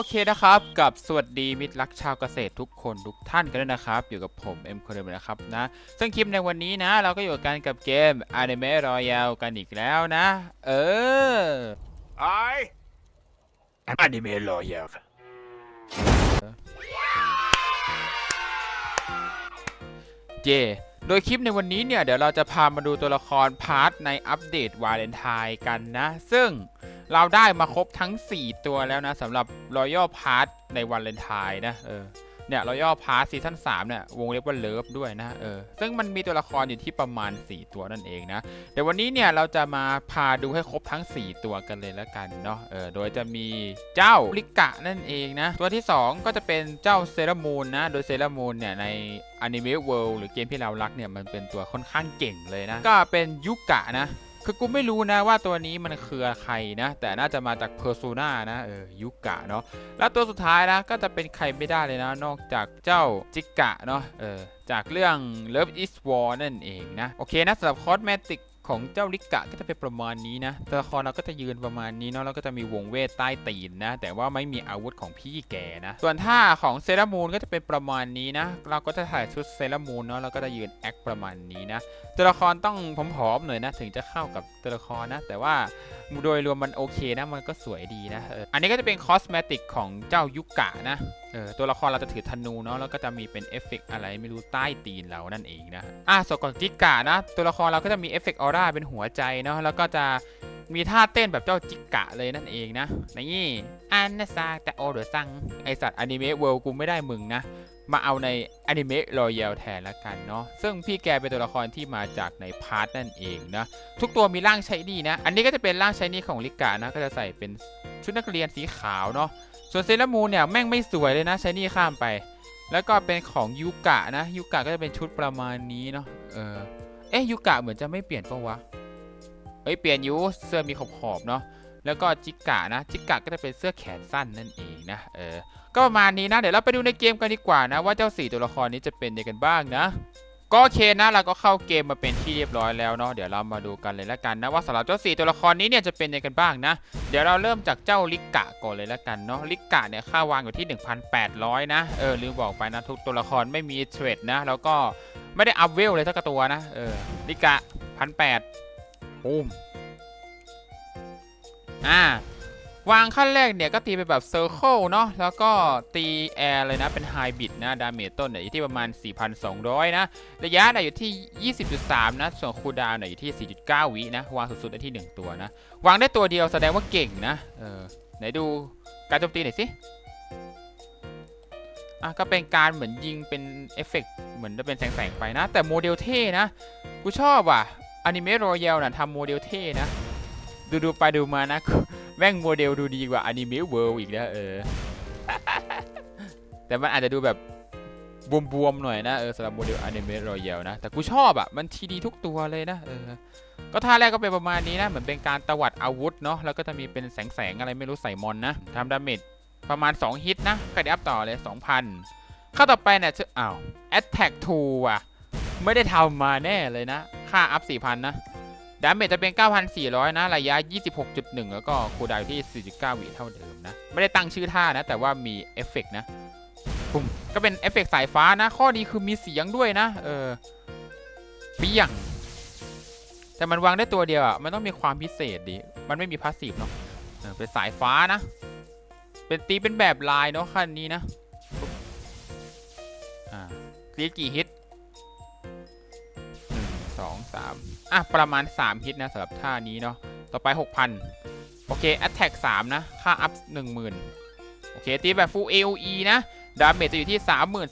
โอเคนะครับ กับสวัสดีมิตรรักชาวเกษตรทุกคนทุกท่านกันด้วยนะครับ อยู่กับผมเอ็มคนเดิมนะครับนะซึ่งคลิปในวันนี้นะ เราก็อยู่กันกับเกม Anime Royale กันอีกแล้วนะ เออ I am Anime Lawyer เจ โดยคลิปในวันนี้เนี่ย เดี๋ยวเราจะพามาดูตัวละครพาร์ทในอัปเดตวาเลนไทน์กันนะ ซึ่ง เราได้มาครบทั้ง 4 ตัวแล้วนะสำหรับ Royal Pass ในวาเลนไทน์นะเออเนี่ย Royal Pass ซีซั่น3เนี่ยวงเล็บว่าเลิฟด้วยนะเออซึ่งมันมีตัวละครอยู่ที่ประมาณ 4 ตัวนั่นเองนะเดี๋ยววันนี้เนี่ยเราจะมาพาดูให้ครบทั้ง 4 ตัวกันเลยแล้วกันเนาะเออโดยจะมีเจ้าลิกะนั่นเองนะ ตัวที่ 2 ก็จะเป็นเจ้าเซรามูนนะ โดยเซรามูนเนี่ยในอนิเมะเวิลด์หรือเกมที่เรารักเนี่ยมันเป็นตัวค่อนข้างเก่งเลยนะ ก็เป็นยุกะนะ คือกูไม่รู้นะว่าตัวนี้มันคือใครนะ แต่น่าจะมาจากเพอร์ซูนานะเออยุกะเนาะแล้วตัวสุดท้ายนะก็จะเป็นใครไม่ได้เลยนะ นอกจากเจ้าจิกะเนาะเออจากเรื่อง Love is War นั่นเองนะ โอเคนะสำหรับคอสเมติก ของเจ้าลิกะก็จะเป็นประมาณนี้นะตัวละครเราก็จะยืนประมาณนี้เนาะแล้วก็จะมีวงเวทใต้ตีนนะ แต่ว่าไม่มีอาวุธของพี่แกนะ ส่วนท่าของเซรามูนก็จะเป็นประมาณนี้นะ เราก็จะถ่ายชุดเซรามูนเนาะแล้วก็จะยืนแอคประมาณนี้นะ ตัวละครต้องผอมๆหน่อยนะ ถึงจะเข้ากับตัวละครนะ แต่ว่าโดยรวมมันโอเคนะ มันก็สวยดีนะเอออันนี้ก็จะเป็นคอสเมติกของเจ้ายุกะนะ เออตัวละครเราจะถือธนูเนาะแล้วก็จะมีเป็นเอฟเฟกต์อะไรไม่รู้ใต้ตีนเรานั่นเองนะอะส่วนของจิกะนะ ตัวละครเราก็จะมีเอฟเฟกต์ออร่าเป็นหัวใจเนาะแล้วก็จะมีท่าเต้นแบบเจ้าจิกะเลยนั่นเองนะนี่อันนะซาแต่โอเดอซังไอสัตว์อนิเมะเวิลด์กูไม่ได้มึงนะ มาเอาในอนิเมะรอยัลแทนละกันเนาะซึ่งพี่แกเป็นตัวละครที่มาจากในพาร์ทนั่นเองนะทุกตัวมีร่างใช้ดีนะ อันนี้ก็จะเป็นร่างใช้นี่ของลิกะนะก็จะใส่เป็นชุดนักเรียนสีขาวเนาะ ส่วนเซรามูนเนี่ยแม่งไม่สวยเลยนะใช้นี่ข้ามไป แล้วก็เป็นของยูกะนะยูกะก็จะเป็นชุดประมาณนี้เนาะเออเอ๊ะยูกะเหมือนจะไม่เปลี่ยนปะวะเอ้ยเปลี่ยนยูเสื้อมีขอบขอบๆเนาะแล้วก็จิกะนะจิกะก็จะเป็นเสื้อแขนสั้นนั่นเองนะเออก็ประมาณนี้นะเดี๋ยวเราไปดูในเกมกันดีกว่านะ ว่าเจ้าสี่ตัวละครนี้จะเป็นยังไงกันบ้างนะ ก็โอเคนะเราก็เข้าเกมมาเป็นที่เรียบร้อยแล้วเนาะเดี๋ยวเรามาดูกันเลยล้วกันนะว่าสำหรับเจ้าสี่ตัวละครนี้เนี่ยจะเป็นยังไงกันบ้างนะ เดี๋ยวเราเริ่มจากเจ้าลิกะก่อนเลยล้วกันเนาะลิกะเนี่ยค่าวางอยู่ที่ 1,800 นะเออลืมบอกไปนะทุกตัวละครไม่มีเทรดนะ แล้วก็ไม่ได้อัพเวลเลยสักตัวนะเออลิกะพันแปดปุ้มอ่า วางขั้นแรกเนี่ยก็ตีไปแบบเซอร์เคิลเนาะแล้วก็ตีแอร์เลยนะ เป็นไฮบิดนะดาเมจต้นเนี่ยอยู่ที่ประมาณ 4,200 นะ ระยะเนี่ยอยู่ที่ 20.3 นะ ส่วนคูดาวเนี่ยอยู่ที่ 4.9 วินะ วางสุดๆได้ที่ 1 ตัวนะ วางได้ตัวเดียวแสดงว่าเก่งนะเออไหนดูการโจมตีหน่อยสิอะก็เป็นการเหมือนยิงเป็นเอฟเฟกต์เหมือนจะเป็นแสงๆไปนะ แต่โมเดลเท่นะ กูชอบว่ะอนิเมะรอยัลน่ะทำโมเดลเท่นะ ดูดูไปดูมานะ แม่งโมเดลดูดีกว่าอนิเมะเวิลด์อีกแล้วเออ แต่มันอาจจะดูแบบบวมๆหน่อยนะเออสำหรับโมเดลอนิเมะรอยัลนะ แต่กูชอบอะ มันทีดีทุกตัวเลยนะเออก็ท่าแรกก็เป็นประมาณนี้นะ เหมือนเป็นการตวัดอาวุธเนาะแล้วก็จะมีเป็นแสงๆอะไรไม่รู้ใส่มอนนะทำดาเมจประมาณ 2 ฮิตนะก็ได้อัพต่อเลย 2,000ข้าต่อไปเนี่ยชื่ออ้าว attack 2ว่ะ ไม่ได้ทำมาแน่เลยนะ ค่าอัพ 4,000 นะ ดาเมจจะเป็น 9,400 นะ ระยะ 26.1 แล้วก็คูดาวที่ 49 วิเท่าเดิมนะ ไม่ได้ตั้งชื่อท่านะ แต่ว่ามีเอฟเฟกต์นะปุ่มก็เป็นเอฟเฟกต์สายฟ้านะ ข้อดีคือมีเสียงด้วยนะ เออเปี้ยง แต่มันวางได้ตัวเดียวอะ มันต้องมีความพิเศษดิ มันไม่มีพาสซีฟเนาะเออเป็นสายฟ้านะ เป็นตีเป็นแบบลายเนาะขั้นนี้นะอ่าคลีกี่ฮิตหนึ่งสองสาม อะ ประมาณ 3 ฮิตนะสำหรับท่านี้เนาะ ต่อไป 6,000 โอเค Attack 3 นะ ค่าอัพ 10,000 โอเค ตีแบบ Full AOE นะ ดาเมจจะอยู่ที่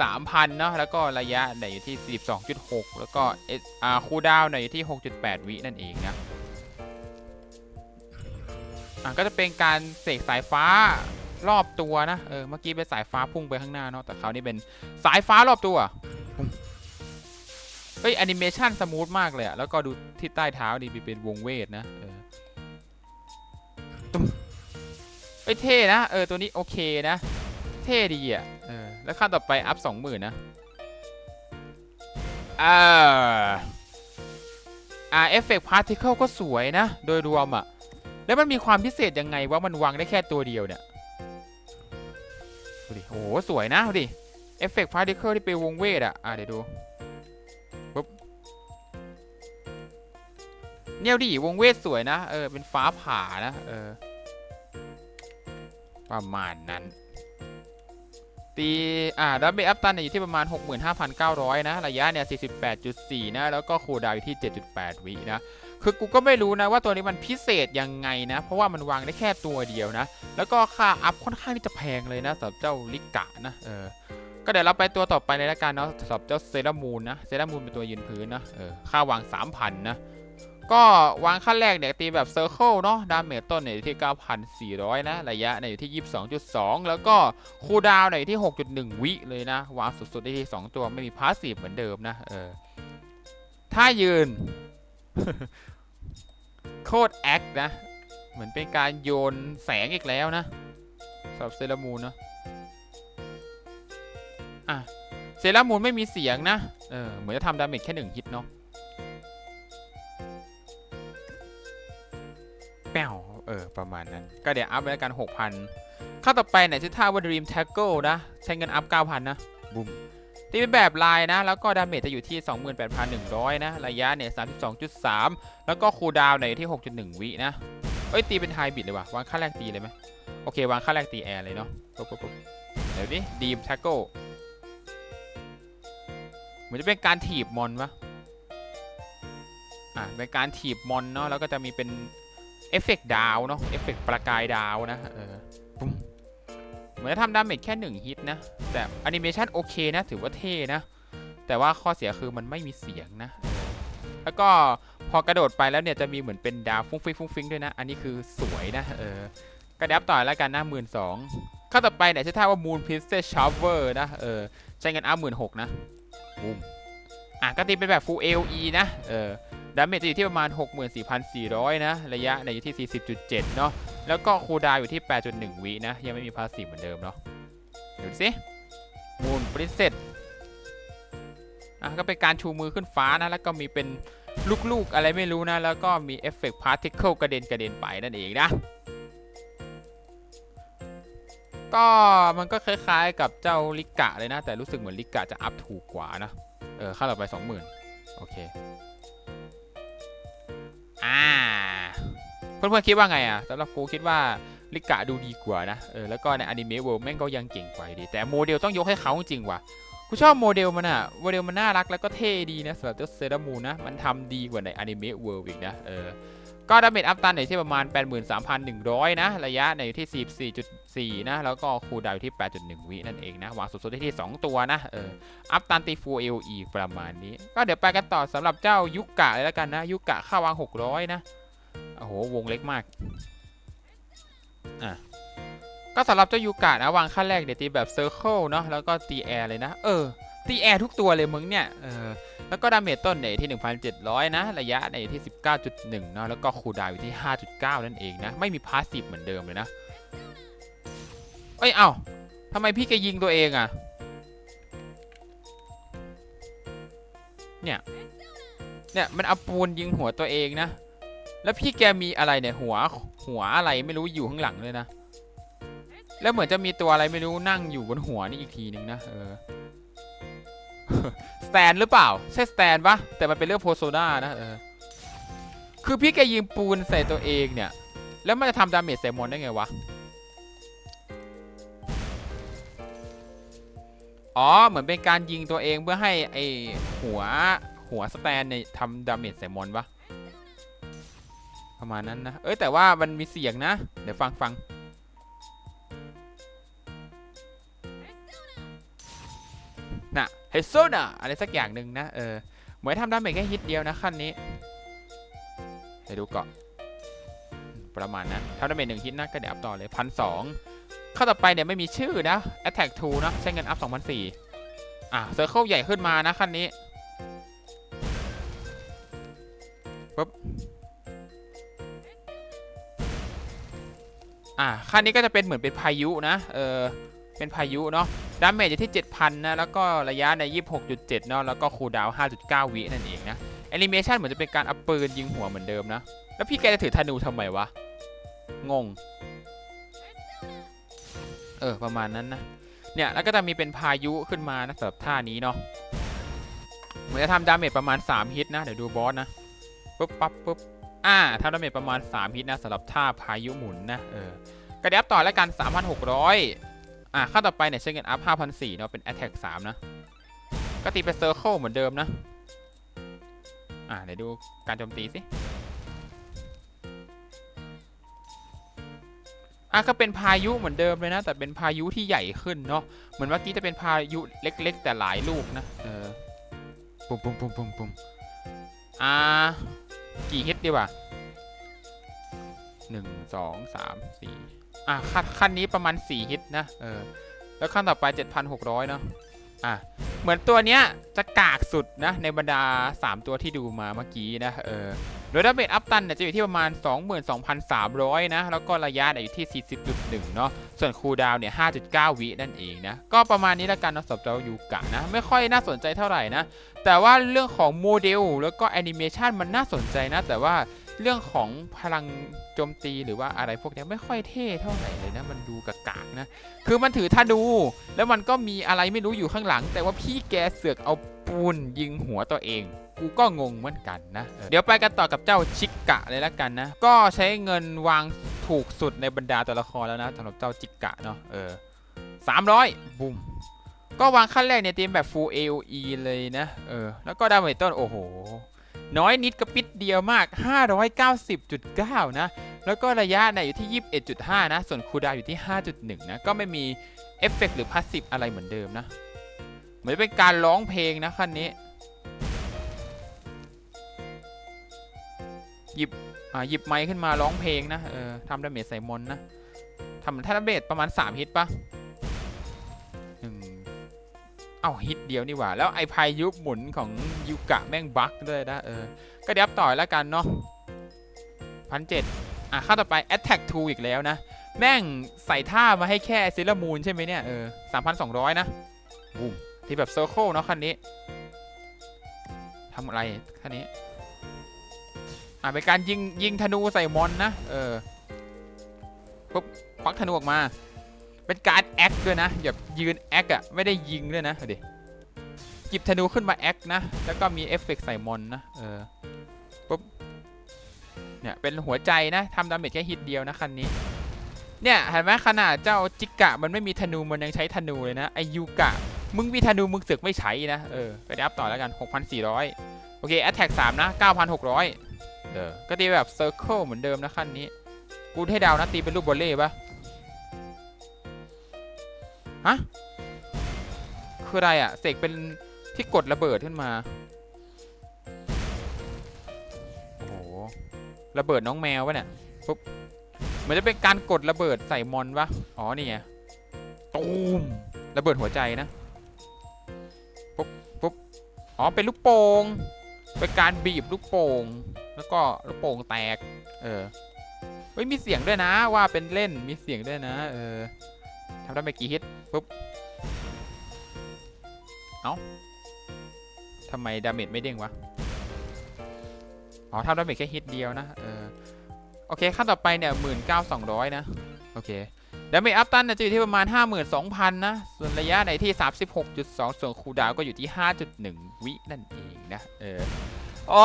33,000 เนาะ แล้วก็ระยะเนี่ยอยู่ที่42.6 แล้วก็เอสอ่าคูดาวน์เนี่ยอยู่ที่ 6.8 วินั่นเองนะอะก็จะเป็นการเสกสายฟ้ารอบตัวนะ เออ เมื่อกี้เป็นสายฟ้าพุ่งไปข้างหน้าเนาะ แต่คราวนี้เป็นสายฟ้ารอบตัว เฮ้ยแอนิเมชันสมูทมากเลยอะแล้วก็ดูที่ใต้เท้าดีเป็นวงเวทนะเออตุ้เฮ้ยเท่นะ เออ ตัวนี้โอเคนะ เท่ดีอะ เออ แล้วขั้นต่อไปอัพสองหมื่นนะอ่าอ่าเอฟเฟกต์พาร์ติเคิลก็สวยนะ โดยรวมอะ แล้วมันมีความพิเศษยังไงว่ามันวางได้แค่ตัวเดียวเนี่ยดูดิโอ้โห สวยนะ ดูดิ เอฟเฟกต์พาร์ติเคิลที่เป็นวงเวทอะอะเดี๋ยวดู เนี่ยดิวงเวทสวยนะ เออ เป็นฟ้าผ่านะ เออ ประมาณนั้น ตี อ่าดับเบิลอัพตันอยู่ที่ประมาณ 65,900 นะ ระยะเนี่ย 48.4 นะ แล้วก็คูดาวอยู่ที่ 7.8 วินะ คือกูก็ไม่รู้นะว่าตัวนี้มันพิเศษยังไงนะ เพราะว่ามันวางได้แค่ตัวเดียวนะ แล้วก็ค่าอัพค่อนข้างที่จะแพงเลยนะสำหรับเจ้าลิกะนะ เออก็เดี๋ยวเราไปตัวต่อไปเลยละกันเนาะสำหรับเจ้าเซรามูนนะ เซรามูนเป็นตัวยืนพื้นนะ เออ ค่าวาง 3,000 นะ ก็วางขั้นแรกเนี่ยตีแบบเซอร์เคิลเนาะดาเมจต้นเนี่ยอยู่ที่ 9,400 นะ ระยะเนี่ยอยู่ที่ 22.2 แล้วก็คูลดาวน์เนี่ยอยู่ที่ 6.1 วิเลยนะ วางสุดๆได้ที่ 2 ตัวไม่มีพาสซีฟเหมือนเดิมนะ เออถ้ายืน โคตรแอคนะ เหมือนเป็นการโยนแสงอีกแล้วนะสำหรับเซรามูนเนาะอะเซรามูนไม่มีเสียงนะ เออเหมือนจะทำดาเมจแค่หนึ่งฮิตเนาะ ออประมาณนั้น ก็เดี๋ยวอัพไว้แล้วกัน 6,000ข้าต่อไปเนี่ยชื่อท่าว่า Dream Tackle นะ ใช้เงินอัพ 9,000 นะบุมตีเป็นแบบลายนะ แล้วก็ดาเมจจะอยู่ที่ 28,100 นะ ระยะเนี่ย 32.3 แล้วก็คูลดาวน์เนี่ยอยู่ที่ 6.1 วินะ เอ้ย ตีเป็นไฮบิดเลยว่ะ วางค่าแรกตีเลยไหมโอเค วางค่าแรกตีแอร์เลยเนาะปุ๊บปุ๊บปุ๊บเดี๋ยวนี้ Dream Tackle เหมือนจะเป็นการถีบมอนวะอะเป็นการถีบมอนเนาะแล้วก็จะมีเป็น เอฟเฟกต์ดาวเนาะเอฟเฟกต์ประกายดาวนะเออปุ้มเหมือนจะทำดาเมจแค่หนึ่งฮิตนะ แต่แอนิเมชันโอเคนะ ถือว่าเท่นะ แต่ว่าข้อเสียคือมันไม่มีเสียงนะ แล้วก็พอกระโดดไปแล้วเนี่ยจะมีเหมือนเป็นดาวฟุ้งฟิ้งฟุ้งฟิ้งด้วยนะ อันนี้คือสวยนะ เออกระดับต่อแล้วกันนะหมื่นสองข้อต่อไปเนี่ยชื่อท่าว่า Moon Princess Shower นะ เออ ใช้เงินอัพหมื่นหกนะบูมอะก็ตีเป็นแบบ Full AOE นะ เออ ดาเมจจะอยู่ที่ประมาณ 64,400 นะ ระยะเนี่ยอยู่ที่ 40.7 เนาะ แล้วก็คูดาวอยู่ที่ 8.1 วินะ ยังไม่มีพาสซีฟเหมือนเดิมเนาะ เดี๋ยวดูสิมูนปริเซตอะก็เป็นการชูมือขึ้นฟ้านะ แล้วก็มีเป็นลูกๆอะไรไม่รู้นะ แล้วก็มีเอฟเฟกต์พาร์ติเคิลกระเด็นกระเด็นไปนั่นเองนะก็มันก็คล้ายๆกับเจ้าลิกะเลยนะ แต่รู้สึกเหมือนลิกะจะอัพถูกกว่านะ เออค่าต่อไป 20,000 โอเค เพื่อนๆคิดว่าไงอะสำหรับกูคิดว่าลิกะดูดีกว่านะเออแล้วก็ในอนิเมะเวิร์แม่งก็ยังเก่งกว่าอยู่ดีแต่โมเดลต้องยกให้เขาจริงว่ะกูชอบโมเดลมันอะโมเดลมันน่ารักแล้วก็เท่ดีนะสำหรับเจ้าเซรามูนะมันทำดีกว่าในอนิเมะเวิร์อีกนะเออก็ดาเมจอัพตันอยู่ที่ประมาณ 83,100 นะ ระยะเนี่ยอยู่ที่44.4 นะ แล้วก็คูดาวอยู่ที่ 8.1 วินั่นเองนะ วางสุดๆได้ที่ 2 ตัวนะ เออ อัพตันตีฟูเอลอีกประมาณนี้ ก็เดี๋ยวไปกันต่อสำหรับเจ้ายุกะเลยแล้วกันนะ ยุกะค่าวาง 600 นะ อ้โห วงเล็กมาก อะ ก็สำหรับเจ้ายูกะนะ วางขั้นแรกเดี๋ยวตีแบบเซอร์เคิลเนาะ แล้วก็ตีแอร์เลยนะ เออ ตีแอร์ทุกตัวเลยมึงเนี่ย เออ แล้วก็ดาเมจต้นเนี่ยที่ 1,700 นะ ระยะเนี่ยที่ 19.1 เนาะ แล้วก็คูดาวอยู่ที่ 5.9 นั่นเองนะ ไม่มีพาสซีฟเหมือนเดิมเลยนะ เอ้ย เอ้าทำไมพี่แกยิงตัวเองอะเนี่ย เนี่ย มันเอาปูนยิงหัวตัวเองนะ แล้วพี่แกมีอะไรเนี่ยหัวหัวอะไรไม่รู้อยู่ข้างหลังเลยนะ แล้วเหมือนจะมีตัวอะไรไม่รู้นั่งอยู่บนหัวนี่อีกทีหนึ่งนะเออสแตนหรือเปล่า ใช่สแตนปะแต่มันเป็นเรื่องโพโซนานะเออคือพี่แกยิงปูนใส่ตัวเองเนี่ย แล้วมันจะทำดาเมจใส่มอนได้ไงวะอ๋อ เหมือนเป็นการยิงตัวเองเพื่อให้ไอหัวหัวสแตนเนี่ยทำดาเมจใส่มอนปะ ประมาณนั้นนะ เอ้ยแต่ว่ามันมีเสียงนะ เดี๋ยวฟังฟังน่ะเฮโซน่ะอะไรสักอย่างหนึ่งนะ เออ เหมือนทำดาเมจแค่ฮิตเดียวนะขั้นนี้เดี๋ยวดูก่อนประมาณนั้นทำดาเมจหนึ่งฮิตนะก็เดี๋ยวอัพต่อเลยพันสองข้อต่อไปเนี่ยไม่มีชื่อนะ Attack 2นะ ใช้เงินอัพ2,004อะเซอร์เคิลใหญ่ขึ้นมานะขั้นนี้ปุ๊บ อ่าขั้นนี้ก็จะเป็นเหมือนเป็นพายุนะ เออ เป็นพายุเนาะ ดาเมจอยู่ที่ 7,000 นะ แล้วก็ระยะใน 26.7 เนาะ แล้วก็คูลดาว 5.9 วินั่นเองนะแอนิเมชันเหมือนจะเป็นการเอาปืนยิงหัวเหมือนเดิมนะ แล้วพี่แกจะถือธนูทำไมวะ งง เออ ประมาณนั้นนะ เนี่ย แล้วก็จะมีเป็นพายุขึ้นมานะสำหรับท่านี้เนาะ เหมือนจะทำดาเมจประมาณ 3 ฮิตนะ เดี๋ยวดูบอสนะ ปุ๊บปั๊บปุ๊บ อ่าทำดาเมจประมาณ 3 ฮิตนะสำหรับท่าพายุหมุนนะเออกระเดียบต่อแล้วกัน 3,600 อ่าขั้นต่อไปเนี่ยใช้เงินอัพ5,400เนาะเป็น attack 3 นะก็ตีเป็นเซอร์เคิลเหมือนเดิมนะ อ่าเดี๋ยวดูการโจมตีสิ อะก็เป็นพายุเหมือนเดิมเลยนะ แต่เป็นพายุที่ใหญ่ขึ้นเนาะ เหมือนเมื่อกี้จะเป็นพายุเล็ก ๆ แต่หลายลูกนะ เออ ปุ่มปุ่มปุ่มปุ่มปุ่มอ่า กี่ฮิตดีวะหนึ่งสองสามสี่อะขั้นขั้นนี้ประมาณสี่ฮิตนะเออแล้วขั้นต่อไปเจ็ดพันหกร้อยเนาะอะเหมือนตัวเนี้ยจะกากสุดนะในบรรดา 3 ตัวที่ดูมาเมื่อกี้นะเออโดยดาเมจอัพตันเนี่ยจะอยู่ที่ประมาณ 22,300 นะ แล้วก็ระยะเนี่ยอยู่ที่ 40.1 เนาะส่วนคูลดาวน์เนี่ย 5.9 วินั่นเองนะ ก็ประมาณนี้ละกันนะสำหรับเจ้ายูกะนะ ไม่ค่อยน่าสนใจเท่าไหร่นะ แต่ว่าเรื่องของโมเดลแล้วก็แอนิเมชันมันน่าสนใจนะ แต่ว่าเรื่องของพลังโจมตีหรือว่าอะไรพวกนี้ไม่ค่อยเท่เท่าไหร่เลยนะ มันดูกากๆนะ คือมันถือธนูแล้วมันก็มีอะไรไม่รู้อยู่ข้างหลัง แต่ว่าพี่แกเสือกเอาปูนยิงหัวตัวเอง กูก็งงเหมือนกันนะ เดี๋ยวไปกันต่อกับเจ้าชิกะเลยละกันนะ ก็ใช้เงินวางถูกสุดในบรรดาตัวละครแล้วนะสำหรับเจ้าจิกะเนาะเออสามร้อยบุม ก็วางขั้นแรกในทียมแบบ full AOE เลยนะ เออ แล้วก็ดาเมจต้น โอ้โห น้อยนิดกระปิดเดียวมาก 590.9 นะ แล้วก็ระยะเนี่ยอยู่ที่ 21.5 นะ ส่วนคูดาอยู่ที่ 5.1 นะ ก็ไม่มีเอฟเฟกต์หรือพาสซีฟอะไรเหมือนเดิมนะ เหมือนเป็นการร้องเพลงนะขั้นนี้ หยิบ อ่า หยิบไมค์ขึ้นมาร้องเพลงนะ เออทำดาเมจใส่มอนนะทำท่าดาเมจประมาณ 3 ฮิตปะ เอ้าฮิตเดียวนี่หว่า แล้วไอพายุหมุนของยูกะแม่งบั๊กด้วยนะเออ ก็เดี๋ยวต่อยแล้วกันเนาะพันเจ็ดอะข้าต่อไป Attack 2 อีกแล้วนะ แม่งใส่ท่ามาให้แค่ซเลมูนใช่ไหมเนี่ย เออสามพันสองร้อยนะบูมที่แบบเซอร์เคิลเนาะคันนี้ทำอะไรคันนี้ อ่าเป็นการยิงยิงธนูใส่มอนนะ เออปุ๊บควักธนูออกมา เป็นการแอคด้วยนะอย่ายืนแอคอะไม่ได้ยิงด้วยนะเดิหยิบธนูขึ้นมาแอคนะ แล้วก็มีเอฟเฟกต์ใส่มอนนะ เออ ปุ๊บ เนี่ย เป็นหัวใจนะ ทำดาเมจแค่ฮิตเดียวนะคันนี้ เนี่ย เห็นไหมขนาดเจ้าจิกะมันไม่มีธนูมันยังใช้ธนูเลยนะ ไอยูกะ มึงมีธนูมึงเสือกไม่ใช้นะ เออ ไปอัพต่อแล้วกัน 6,400 โอเค a t t a c k 3นะ 9,600 เออ ก็ตีแบบเซอร์เคิลเหมือนเดิมนะขั้นนี้ กูให้ดาวนะตีเป็นรูปบอลเล่ปะ ฮะคืออะไรอะเสกเป็นที่กดระเบิดขึ้นมา โอ้โห ระเบิดน้องแมววะเนี่ยปุ๊บเหมือนจะเป็นการกดระเบิดใส่มอนปะอ๋อนี่ไงตูมระเบิดหัวใจนะปุ๊บปุ๊บอ๋อเป็นลูกโป่งเป็นการบีบลูกโป่งแล้วก็ลูกโป่งแตก เออเฮ้ยมีเสียงด้วยนะว่าเป็นเล่นมีเสียงด้วยนะ เออ ทำได้ไปกี่ฮิตปุ๊บ เอ้าทำไมดาเมจไม่เด้งวะ อ๋อทำดาเมจแค่ฮิตเดียวนะ เออ โอเค ขั้นต่อไปเนี่ยหมื่นเก้าสองร้อยนะ โอเคดาเมจอัพตันจะอยู่ที่ประมาณ 52,000 นะ ส่วนระยะในที่ 36.2 ส่วนคูดาวก็อยู่ที่ 5.1 วินั่นเองนะ เออโอ้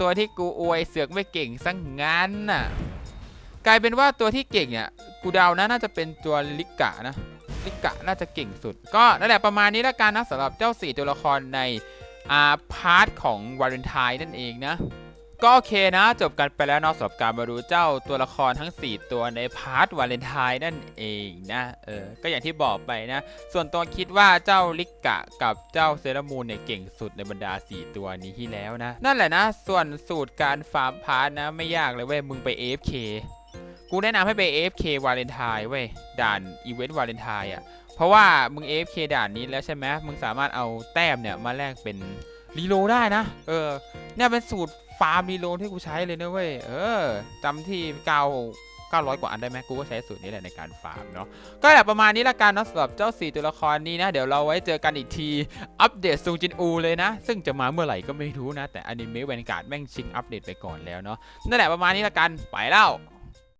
ตัวที่กูอวยเสือกไม่เก่งสังงั้นน่ะ กลายเป็นว่าตัวที่เก่งเนี่ย กูเดานะน่าจะเป็นตัวลิกะนะลิกะน่าจะเก่งสุด ก็นั่นแหละประมาณนี้แล้วกันนะสำหรับเจ้าสี่ตัวละครในอาพาร์ทของวาเลนไทน์นั่นเองนะก็โอเคนะจบกันไปแล้วนอกสำหรับการมาดูเจ้าตัวละครทั้ง 4 ตัวในพาร์ทวาเลนไทน์นั่นเองนะเออก็อย่างที่บอกไปนะ ส่วนตัวคิดว่าเจ้าลิกะกับเจ้าเซรามูนเนี่ยเก่งสุดในบรรดา 4 ตัวนี้ที่แล้วนะ นั่นแหละนะ ส่วนสูตรการฟาร์มพาร์ทนะไม่ยากเลยเว้ยมึงไป AFK กูแนะนำให้ไป AFK วาเลนไทน์เว้ยด่านอีเวนต์วาเลนไทน์อะ เพราะว่ามึง AFK ด่านนี้แล้วใช่ไหมมึงสามารถเอาแต้มเนี่ยมาแลกเป็นรีโลได้นะ เออ เนี่ยเป็นสูตรฟาร์มรีโลที่กูใช้เลยนะเว้ย เออจำที่เก้า900 กว่าอันได้ไหมกูก็ใช้สูตรนี้แหละในการฟาร์มเนาะ ก็แบบประมาณนี้ละกันเนาะสำหรับเจ้า 4 ตัวละครนี้นะ เดี๋ยวเราไว้เจอกันอีกที อัปเดตซูจินอูเลยนะ ซึ่งจะมาเมื่อไหร่ก็ไม่รู้นะ แต่อนิเมะแวนการ์ดแม่งชิงอัปเดตไปก่อนแล้วเนาะ นั่นแหละประมาณนี้ละกัน ไปแล้ว